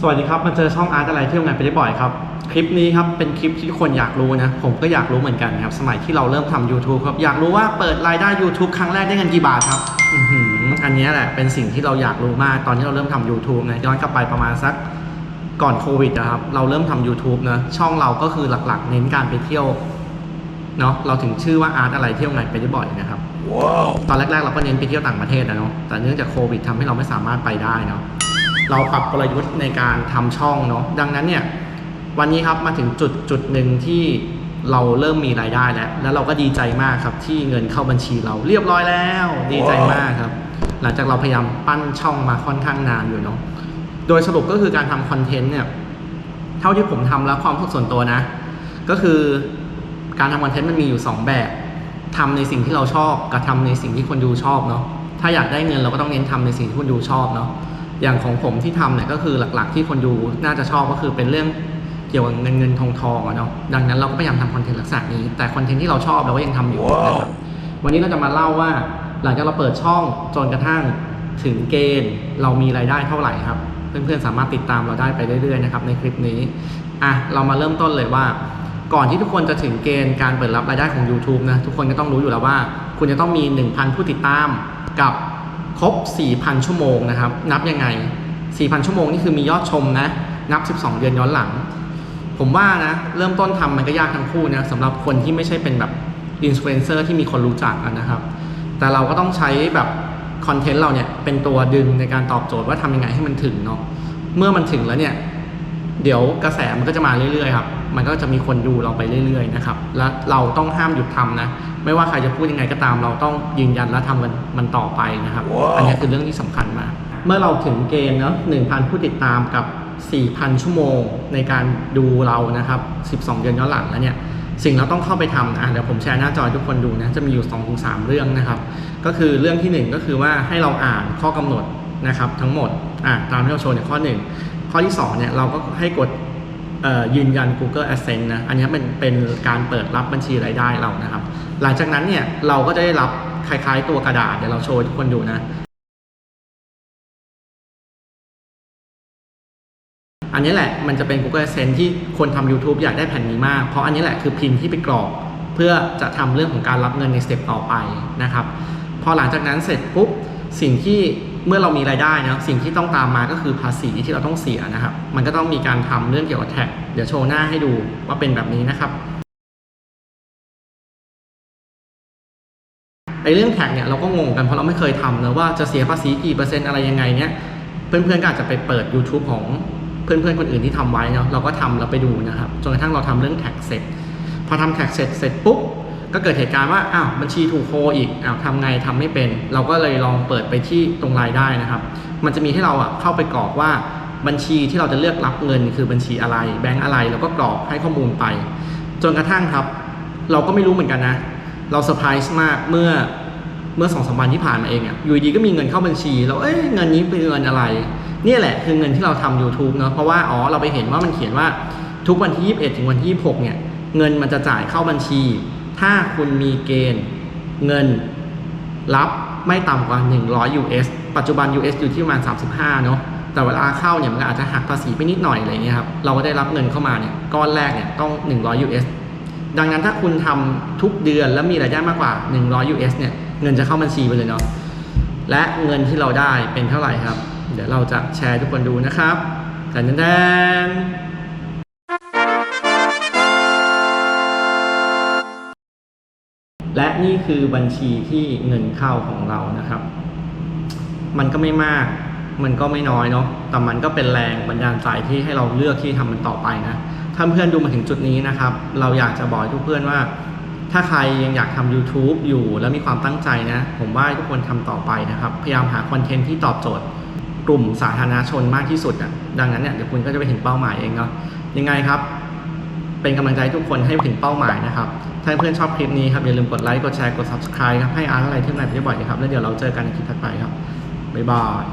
สวัสดีครับ มาเจอช่องอาร์ตอะไรเที่ยวงานไปได้บ่อยครับ คลิปนี้ครับเป็นคลิปที่ทุกคนอยากรู้นะ ผมก็อยากรู้เหมือนกันครับ สมัยที่เราเริ่มทำ YouTube ครับ อยากรู้ว่าเปิดรายได้ YouTube ครั้งแรกได้เงินกี่บาทครับอือหืออันเนี้ยแหละเป็นสิ่งที่เราอยากรู้มากตอนที่เราเริ่มทำ YouTube นะย้อนกลับไปประมาณสักก่อนโควิดนะครับ เราเริ่มทำ YouTube นะ ช่องเราก็คือหลักๆ เน้นการไปเที่ยวเนาะเราถึงชื่อว่าอาร์ตอะไรเที่ยวงานไปได้บ่อยนะครับตอนแรกๆเราก็เน้นไปเที่ยวต่างประเทศนะเนาะแต่เนื่องจากโควิดทำให้เราไม่สามารถไปได้เนาะ เราปรับกลยุทธ์ในการทำช่องเนาะดังนั้นเนี่ยวันนี้ครับมาถึงจุดจุดหนึ่งที่เราเริ่มมีรายได้แล้ว แล้วเราก็ดีใจมากครับที่เงินเข้าบัญชีเราเรียบร้อยแล้ว ดีใจมากครับ หลังจากเราพยายามปั้นช่องมาค่อนข้างนานอยู่เนาะโดยสรุปก็คือการทำคอนเทนต์เนี่ยเท่าที่ผมทำแล้วความส่วนตัวนะ ก็คือการทำคอนเทนต์มันมีอยู่ 2 แบบทำในสิ่งที่เราชอบกับทำในสิ่งที่คนดูชอบเนาะถ้าอยากได้เงินเราก็ต้องเน้นทำในสิ่งที่คนดูชอบเนาะ อย่างของผมที่ทำเนี่ยก็คือหลักๆ ที่คนดูน่าจะชอบก็คือเป็นเรื่องเกี่ยวกับเงินเงินทองทองอะเนาะดังนั้นเราก็พยายามทำคอนเทนต์ลักษณะนี้ แต่คอนเทนต์ที่เราชอบเราก็ยังทำอยู่นะครับวันนี้เราจะมาเล่าว่า หลังจากเราเปิดช่องจนกระทั่งถึงเกณฑ์เรามีรายได้เท่าไหร่ครับ เพื่อนๆสามารถติดตามเราได้ไปเรื่อยๆนะครับในคลิปนี้อะเรามาเริ่มต้นเลยว่า ก่อนที่ทุกคนจะถึงเกณฑ์การเปิดรับรายได้ของ YouTube นะทุกคนก็ต้องรู้อยู่แล้วว่า คุณจะต้องมี 1,000 ผู้ติดตามกับ ครบ 4,000 ชั่วโมงนะครับ นับยังไง 4,000 ชั่วโมงนี่คือมียอดชมนะ นับ 12 เดือนย้อนหลัง ผมว่านะ เริ่มต้นทำมันก็ยากทั้งคู่นะสำหรับคนที่ไม่ใช่เป็นแบบอินฟลูเอนเซอร์ที่มีคนรู้จักนะครับ แต่เราก็ต้องใช้แบบคอนเทนต์เราเนี่ยเป็นตัวดึงในการตอบโจทย์ว่าทำยังไงให้มันถึงเนาะ เมื่อมันถึงแล้วเนี่ย เดี๋ยวกระแสมันก็จะมาเรื่อยๆครับ มันก็จะมีคนดูเราไปเรื่อยๆนะครับ และเราต้องห้ามหยุดทำนะ ไม่ว่าใครจะพูดยังไงก็ตาม เราต้องยืนยันและทำมันมันต่อไปนะครับอันนี้คือเรื่องที่สำคัญมาก เมื่อเราถึงเกณฑ์เนาะ1,000ผู้ติดตามกับ 4,000 ชั่วโมงในการดูเรานะครับ 12 เดือนย้อนหลังแล้วเนี่ย สิ่งเราต้องเข้าไปทำนะอะเดี๋ยวผมแชร์หน้าจอให้ทุกคนดูนะ จะมีอยู่ 2-3 เรื่องนะครับ ก็คือเรื่องที่ 1 ก็คือว่าให้เราอ่านข้อกำหนดนะครับทั้งหมดอะตามที่เราโชว์ในข้อ 1 ข้อที่2เนี่ยเราก็ให้กดยืนยัน Google Adsense นะ อันนี้เป็นเป็นการเปิดรับบัญชีรายได้เรานะครับ หลังจากนั้นเนี่ยเราก็จะได้รับคล้ายๆตัวกระดาษ เดี๋ยวเราโชว์ทุกคนดูนะ อันนี้แหละมันจะเป็น Google Adsense ที่คนทำ YouTube อยากได้แผ่นนี้มาก เพราะอันนี้แหละคือพินที่ไปกรอกเพื่อจะทำเรื่องของการรับเงินในสเต็ปต่อไปนะครับ พอหลังจากนั้นเสร็จปุ๊บสิ่งที่ เมื่อเรามีรายได้นะสิ่งที่ต้องตามมาก็คือภาษีที่เราต้องเสียนะครับ มันก็ต้องมีการทำเรื่องเกี่ยวกับแท็ก เดี๋ยวโชว์หน้าให้ดูว่าเป็นแบบนี้นะครับไอเรื่องแท็กเนี่ยเราก็งงกันเพราะเราไม่เคยทำนะว่าจะเสียภาษีกี่เปอร์เซ็นต์อะไรยังไงเนี่ยเพื่อนๆก็อาจจะไปเปิด YouTube ของเพื่อนๆคนอื่นที่ทำไว้เนาะเราก็ทำแล้วไปดูนะครับจนกระทั่งเราทำเรื่องแท็กเสร็จ พอทำแท็กเสร็จเสร็จปุ๊บ ก็เกิดเหตุการณ์ว่าอ้าวบัญชีถูกโคอีกอ้าวทำไงทำไม่เป็น เราก็เลยลองเปิดไปที่ตรงรายได้นะครับ มันจะมีให้เราอะเข้าไปกรอกว่าบัญชีที่เราจะเลือกรับเงินคือบัญชีอะไร แบงก์อะไรเราก็กรอกให้ข้อมูลไป จนกระทั่งครับ เราก็ไม่รู้เหมือนกันนะ เราเซอร์ไพรส์มากเมื่อเมื่อสองสามวันที่ผ่านมาเองอะอยู่ดีก็มีเงินเข้าบัญชีเราเอ้ยเงินนี้เป็นเงินอะไรเนี่ยแหละคือเงินที่เราทำ YouTube เนาะเพราะว่าอ๋อเราไปเห็นว่ามันเขียนว่าทุกวันที่ 21 ถึงวันที่ 26 เนี่ย เงินมันจะจ่ายเข้าบัญชี ถ้าคุณมีเกณฑ์เงินรับไม่ต่ำกว่า 100 US ปัจจุบัน US อยู่ที่ประมาณ 35 เนาะแต่เวลาเข้าเนี่ยมันก็อาจจะหักภาษีไปนิดหน่อยอะไรเงี้ยครับ เราก็ได้รับเงินเข้ามาเนี่ยก้อนแรกเนี่ยต้อง 100 US ดังนั้นถ้าคุณทำทุกเดือนแล้วมีรายได้มากกว่า 100 US เนี่ยเงินจะเข้าบัญชีไปเลยเนาะ และเงินที่เราได้เป็นเท่าไหร่ครับ เดี๋ยวเราจะแชร์ทุกคนดูนะครับแต่แดน และนี่คือบัญชีที่เงินเข้าของเรานะครับ มันก็ไม่มาก มันก็ไม่น้อยเนาะ แต่มันก็เป็นแรงบันดาลใจที่ให้เราเลือกที่ทำมันต่อไปนะ ถ้าเพื่อนดูมาถึงจุดนี้นะครับ เราอยากจะบอกทุกเพื่อนว่า ถ้าใครยังอยากทำ YouTube อยู่แล้วมีความตั้งใจนะ ผมว่าทุกคนทำต่อไปนะครับ พยายามหาคอนเทนต์ที่ตอบโจทย์ กลุ่มสาธารณชนมากที่สุดอะ ดังนั้นเนี่ยเดี๋ยวคุณก็จะไปถึงเป้าหมายเองเนาะ ยังไงครับ เป็นกำลังใจทุกคนให้ถึงเป้าหมายนะครับ ถ้าเพื่อนชอบคลิปนี้ครับอย่าลืมกดไลค์กดแชร์กด subscribe ครับให้อาร์ตอะไรที่ไหนไปบ่อยๆนะครับแล้วเดี๋ยวเราเจอกันในคลิปถัดไปครับบ๊ายบาย